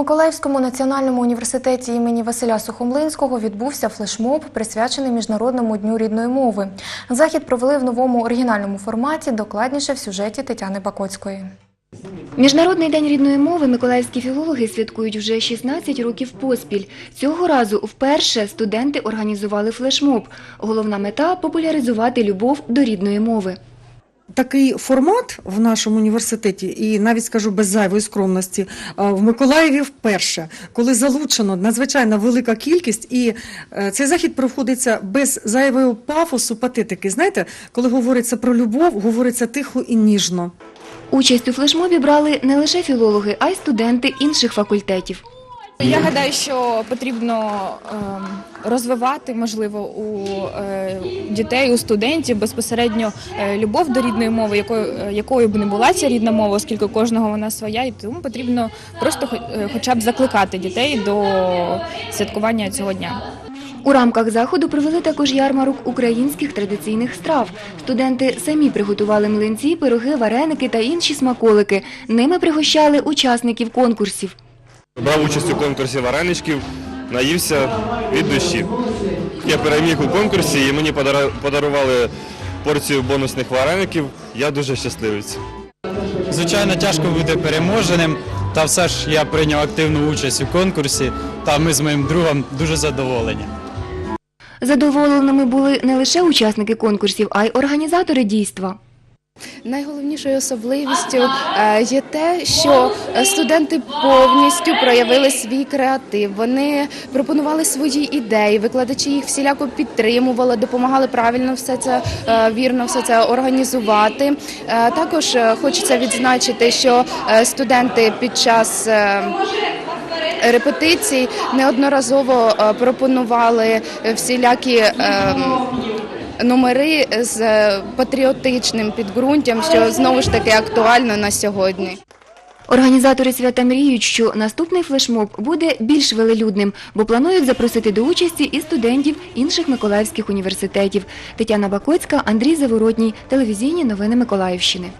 Миколаївському національному університеті імені Василя Сухомлинського відбувся флешмоб, присвячений Міжнародному дню рідної мови. Захід провели в новому оригінальному форматі, докладніше в сюжеті Тетяни Бакоцької. Міжнародний день рідної мови миколаївські філологи святкують вже 16 років поспіль. Цього разу вперше студенти організували флешмоб. Головна мета – популяризувати любов до рідної мови. Такий формат в нашому університеті, і навіть скажу без зайвої скромності, а, в Миколаєві вперше, коли залучено надзвичайно велика кількість, і е, цей захід проходиться без зайвого пафосу, патетики. Знаєте, коли говориться про любов, говориться тихо і ніжно. Участь у флешмобі брали не лише філологи, а й студенти інших факультетів. Я гадаю, що потрібно ем, розвивати, можливо, у е, дітей, у студентів безпосередньо е, любов до рідної мови, якою, е, якою б не була ця рідна мова, оскільки кожного вона своя, і тому потрібно просто хо- хоча б закликати дітей до святкування цього дня. У рамках заходу провели також ярмарок українських традиційних страв. Студенти самі приготували млинці, пироги, вареники та інші смаколики. Ними пригощали учасників конкурсів. Брав участь у конкурсі вареничків, наївся від душі. Я переміг у конкурсі і мені подарували порцію бонусних вареників. Я дуже щасливий. Звичайно, тяжко бути переможеним, та все ж я прийняв активну участь у конкурсі, та ми з моїм другом дуже задоволені. Задоволеними були не лише учасники конкурсів, а й організатори дійства. Найголовнішою особливістю е, є те, що е, студенти повністю проявили свій креатив. Вони пропонували свої ідеї, викладачі їх всіляко підтримували, допомагали правильно все це е, вірно все це організувати. Також хочеться відзначити, що студенти під час репетицій неодноразово пропонували всілякі. Номери з е, патріотичним підґрунтям, що знову ж таки актуально на сьогодні. Організатори свята мріють, що наступний флешмоб буде більш велелюдним, бо планують запросити до участі і студентів інших миколаївських університетів. Тетяна Бакоцька, Андрій Заворотній, телевізійні новини Миколаївщини.